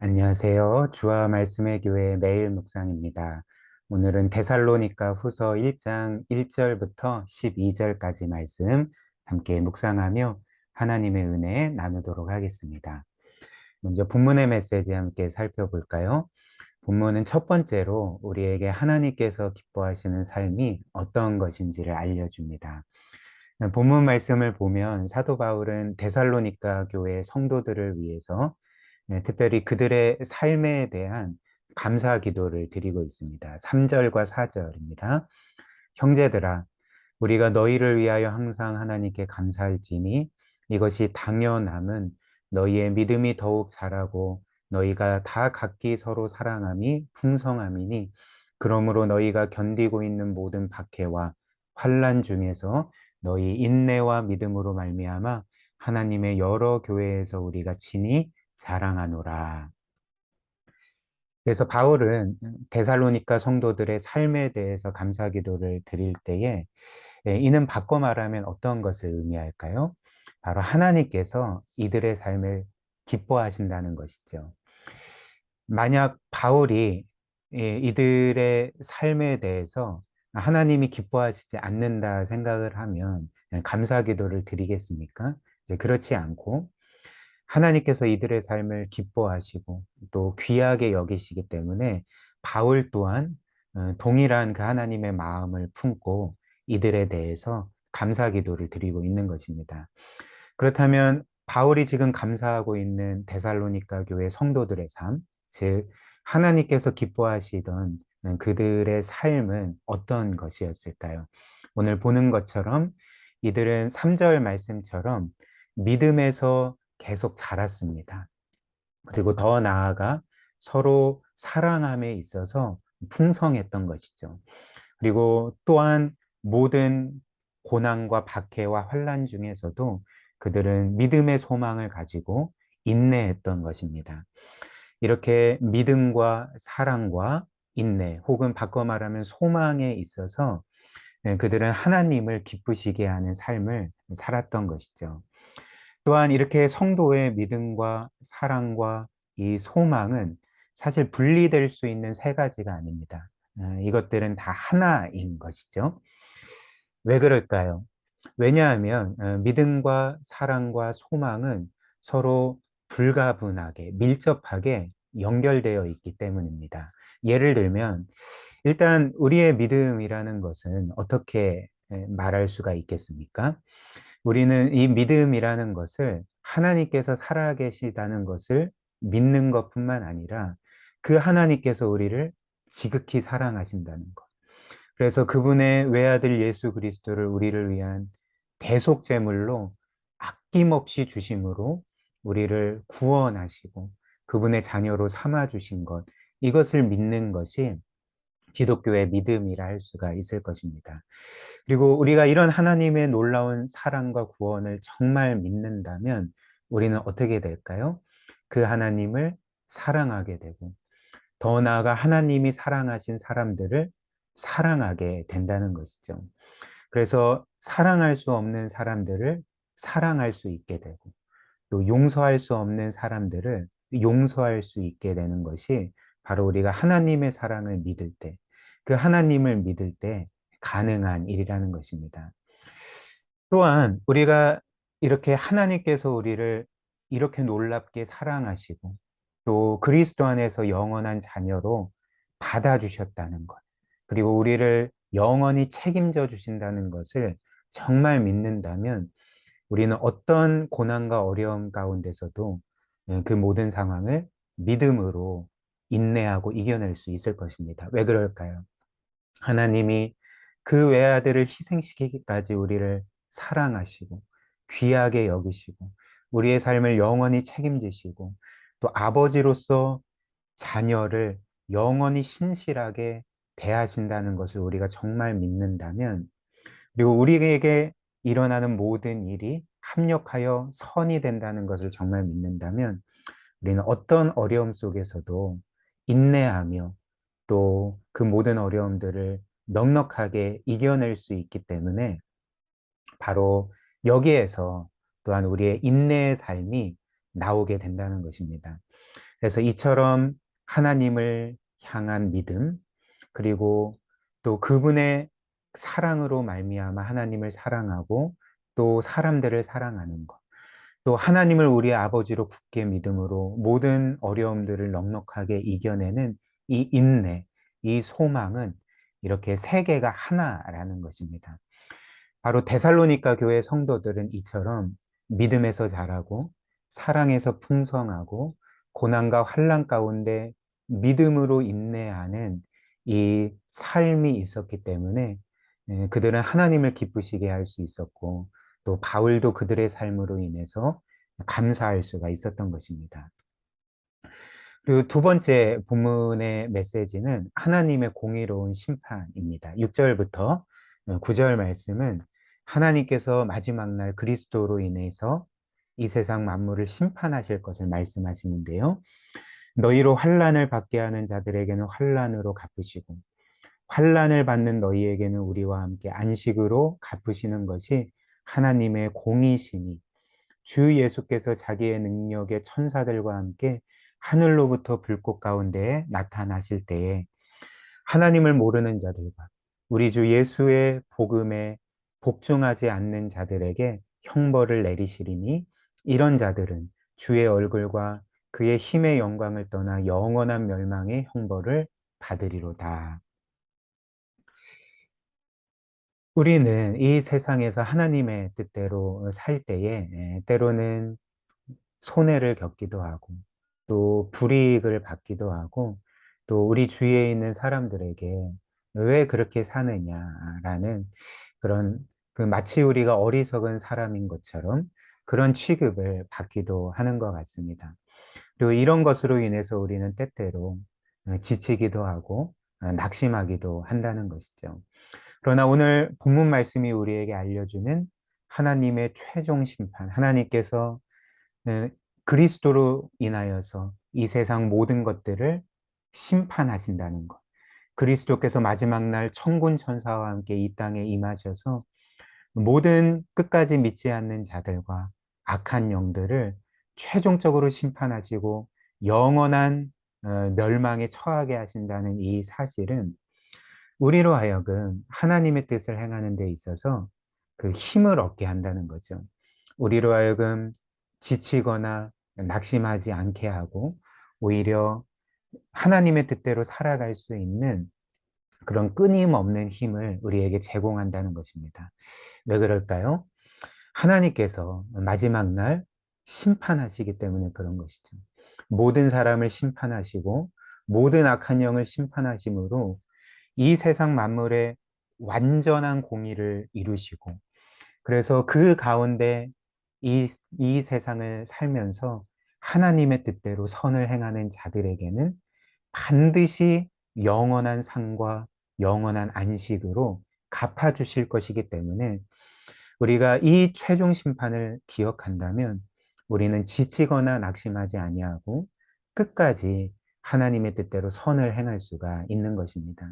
안녕하세요. 주와 말씀의 교회 매일 묵상입니다. 오늘은 데살로니가 후서 1장 1절부터 12절까지 말씀 함께 묵상하며 하나님의 은혜 나누도록 하겠습니다. 먼저 본문의 메시지 함께 살펴볼까요? 본문은 첫 번째로 우리에게 하나님께서 기뻐하시는 삶이 어떤 것인지를 알려줍니다. 본문 말씀을 보면 사도 바울은 데살로니가 교회 성도들을 위해서 네, 특별히 그들의 삶에 대한 감사 기도를 드리고 있습니다. 3절과 4절입니다. 형제들아, 우리가 너희를 위하여 항상 하나님께 감사할지니 이것이 당연함은 너희의 믿음이 더욱 자라고 너희가 다 각기 서로 사랑함이 풍성함이니 그러므로 너희가 견디고 있는 모든 박해와 환란 중에서 너희 인내와 믿음으로 말미암아 하나님의 여러 교회에서 우리가 친히 자랑하노라. 그래서 바울은 데살로니가 성도들의 삶에 대해서 감사 기도를 드릴 때에 예, 이는 바꿔 말하면 어떤 것을 의미할까요? 바로 하나님께서 이들의 삶을 기뻐하신다는 것이죠. 만약 바울이 예, 이들의 삶에 대해서 하나님이 기뻐하시지 않는다 생각을 하면 감사 기도를 드리겠습니까? 그렇지 않고 하나님께서 이들의 삶을 기뻐하시고 또 귀하게 여기시기 때문에 바울 또한 어, 동일한 그 하나님의 마음을 품고 이들에 대해서 감사 기도를 드리고 있는 것입니다. 그렇다면 바울이 지금 감사하고 있는 데살로니가 교회 성도들의 삶, 즉 하나님께서 기뻐하시던 그들의 삶은 어떤 것이었을까요? 오늘 보는 것처럼 이들은 3절 말씀처럼 믿음에서 계속 자랐습니다. 그리고 더 나아가 서로 사랑함에 있어서 풍성했던 것이죠. 그리고 또한 모든 고난과 박해와 환란 중에서도 그들은 믿음의 소망을 가지고 인내했던 것입니다. 이렇게 믿음과 사랑과 인내 혹은 바꿔 말하면 소망에 있어서 그들은 하나님을 기쁘시게 하는 삶을 살았던 것이죠. 또한 이렇게 성도의 믿음과 사랑과 이 소망은 사실 분리될 수 있는 세 가지가 아닙니다. 어, 이것들은 다 하나인 것이죠. 왜 그럴까요? 왜냐하면 어, 믿음과 사랑과 소망은 서로 불가분하게 밀접하게 연결되어 있기 때문입니다. 예를 들면 일단 우리의 믿음이라는 것은 어떻게 말할 수가 있겠습니까? 우리는 이 믿음이라는 것을 하나님께서 살아계시다는 것을 믿는 것뿐만 아니라 그 하나님께서 우리를 지극히 사랑하신다는 것. 그래서 그분의 외아들 예수 그리스도를 우리를 위한 대속 제물로 아낌없이 주심으로 우리를 구원하시고 그분의 자녀로 삼아 주신 것. 이것을 믿는 것이 기독교의 믿음이라 할 수가 있을 것입니다. 그리고 우리가 이런 하나님의 놀라운 사랑과 구원을 정말 믿는다면 우리는 어떻게 될까요? 그 하나님을 사랑하게 되고 더 나아가 하나님이 사랑하신 사람들을 사랑하게 된다는 것이죠. 그래서 사랑할 수 없는 사람들을 사랑할 수 있게 되고 또 용서할 수 없는 사람들을 용서할 수 있게 되는 것이 바로 우리가 하나님의 사랑을 믿을 때, 그 하나님을 믿을 때 가능한 일이라는 것입니다. 또한 우리가 이렇게 하나님께서 우리를 이렇게 놀랍게 사랑하시고 또 그리스도 안에서 영원한 자녀로 받아주셨다는 것, 그리고 우리를 영원히 책임져 주신다는 것을 정말 믿는다면 우리는 어떤 고난과 어려움 가운데서도 그 모든 상황을 믿음으로 인내하고 이겨낼 수 있을 것입니다. 왜 그럴까요? 하나님이 그 외아들을 희생시키기까지 우리를 사랑하시고 귀하게 여기시고 우리의 삶을 영원히 책임지시고 또 아버지로서 자녀를 영원히 신실하게 대하신다는 것을 우리가 정말 믿는다면 그리고 우리에게 일어나는 모든 일이 합력하여 선이 된다는 것을 정말 믿는다면 우리는 어떤 어려움 속에서도 인내하며 또 그 모든 어려움들을 넉넉하게 이겨낼 수 있기 때문에 바로 여기에서 또한 우리의 인내의 삶이 나오게 된다는 것입니다. 그래서 이처럼 하나님을 향한 믿음, 그리고 또 그분의 사랑으로 말미암아 하나님을 사랑하고 또 사람들을 사랑하는 것. 또 하나님을 우리의 아버지로 굳게 믿음으로 모든 어려움들을 넉넉하게 이겨내는 이 인내, 이 소망은 이렇게 세 개가 하나라는 것입니다. 바로 데살로니가 교회 성도들은 이처럼 믿음에서 자라고 사랑에서 풍성하고 고난과 환란 가운데 믿음으로 인내하는 이 삶이 있었기 때문에 예, 그들은 하나님을 기쁘시게 할 수 있었고 또 바울도 그들의 삶으로 인해서 감사할 수가 있었던 것입니다. 그리고 두 번째 본문의 메시지는 하나님의 공의로운 심판입니다. 6절부터 9절 말씀은 하나님께서 마지막 날 그리스도로 인해서 이 세상 만물을 심판하실 것을 말씀하시는데요. 너희로 환란을 받게 하는 자들에게는 환란으로 갚으시고 환란을 받는 너희에게는 우리와 함께 안식으로 갚으시는 것이 하나님의 공의시니 주 예수께서 자기의 능력의 천사들과 함께 하늘로부터 불꽃 가운데에 나타나실 때에 하나님을 모르는 자들과 우리 주 예수의 복음에 복종하지 않는 자들에게 형벌을 내리시리니 이런 자들은 주의 얼굴과 그의 힘의 영광을 떠나 영원한 멸망의 형벌을 받으리로다. 우리는 이 세상에서 하나님의 뜻대로 살 때에 예, 때로는 손해를 겪기도 하고 또 불이익을 받기도 하고 또 우리 주위에 있는 사람들에게 왜 그렇게 사느냐라는 그런 그 마치 우리가 어리석은 사람인 것처럼 그런 취급을 받기도 하는 것 같습니다. 그리고 이런 것으로 인해서 우리는 때때로 지치기도 하고 낙심하기도 한다는 것이죠. 그러나 오늘 본문 말씀이 우리에게 알려주는 하나님의 최종 심판, 하나님께서 그리스도로 인하여서 이 세상 모든 것들을 심판하신다는 것. 그리스도께서 마지막 날 천군 천사와 함께 이 땅에 임하셔서 모든 끝까지 믿지 않는 자들과 악한 영들을 최종적으로 심판하시고 영원한 어, 멸망에 처하게 하신다는 이 사실은 우리로 하여금 하나님의 뜻을 행하는 데 있어서 그 힘을 얻게 한다는 거죠. 우리로 하여금 지치거나 낙심하지 않게 하고 오히려 하나님의 뜻대로 살아갈 수 있는 그런 끊임없는 힘을 우리에게 제공한다는 것입니다. 왜 그럴까요? 하나님께서 마지막 날 심판하시기 때문에 그런 것이죠. 모든 사람을 심판하시고 모든 악한 영을 심판하심으로 이 세상 만물의 완전한 공의를 이루시고 그래서 그 가운데 이, 이 세상을 살면서 하나님의 뜻대로 선을 행하는 자들에게는 반드시 영원한 상과 영원한 안식으로 갚아주실 것이기 때문에 우리가 이 최종 심판을 기억한다면 우리는 지치거나 낙심하지 아니하고 끝까지 하나님의 뜻대로 선을 행할 수가 있는 것입니다.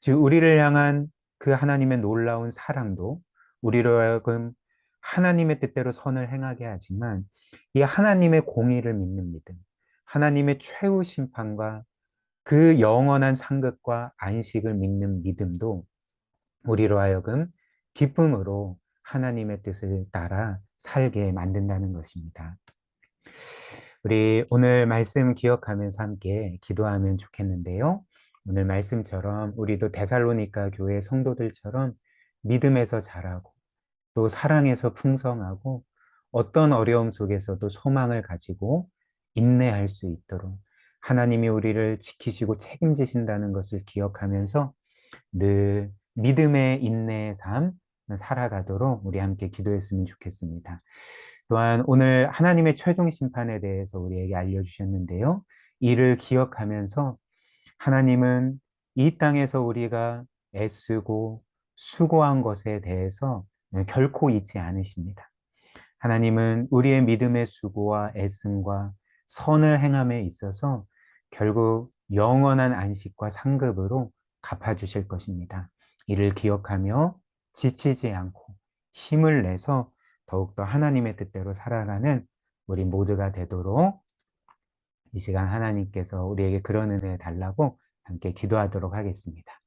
즉 우리를 향한 그 하나님의 놀라운 사랑도 우리로 하여금 하나님의 뜻대로 선을 행하게 하지만 이 하나님의 공의를 믿는 믿음, 하나님의 최후 심판과 그 영원한 상급과 안식을 믿는 믿음도 우리로 하여금 기쁨으로 하나님의 뜻을 따라 살게 만든다는 것입니다. 우리 오늘 말씀 기억하면서 함께 기도하면 좋겠는데요. 오늘 말씀처럼 우리도 데살로니가 교회 성도들처럼 믿음에서 자라고 또 사랑에서 풍성하고 어떤 어려움 속에서도 소망을 가지고 인내할 수 있도록 하나님이 우리를 지키시고 책임지신다는 것을 기억하면서 늘 믿음의 인내의 삶 살아가도록 우리 함께 기도했으면 좋겠습니다. 또한 오늘 하나님의 최종 심판에 대해서 우리에게 알려주셨는데요. 이를 기억하면서 하나님은 이 땅에서 우리가 애쓰고 수고한 것에 대해서 결코 잊지 않으십니다. 하나님은 우리의 믿음의 수고와 애씀과 선을 행함에 있어서 결국 영원한 안식과 상급으로 갚아주실 것입니다. 이를 기억하며 지치지 않고 힘을 내서 더욱더 하나님의 뜻대로 살아가는 우리 모두가 되도록 이 시간 하나님께서 우리에게 그런 은혜 달라고 함께 기도하도록 하겠습니다.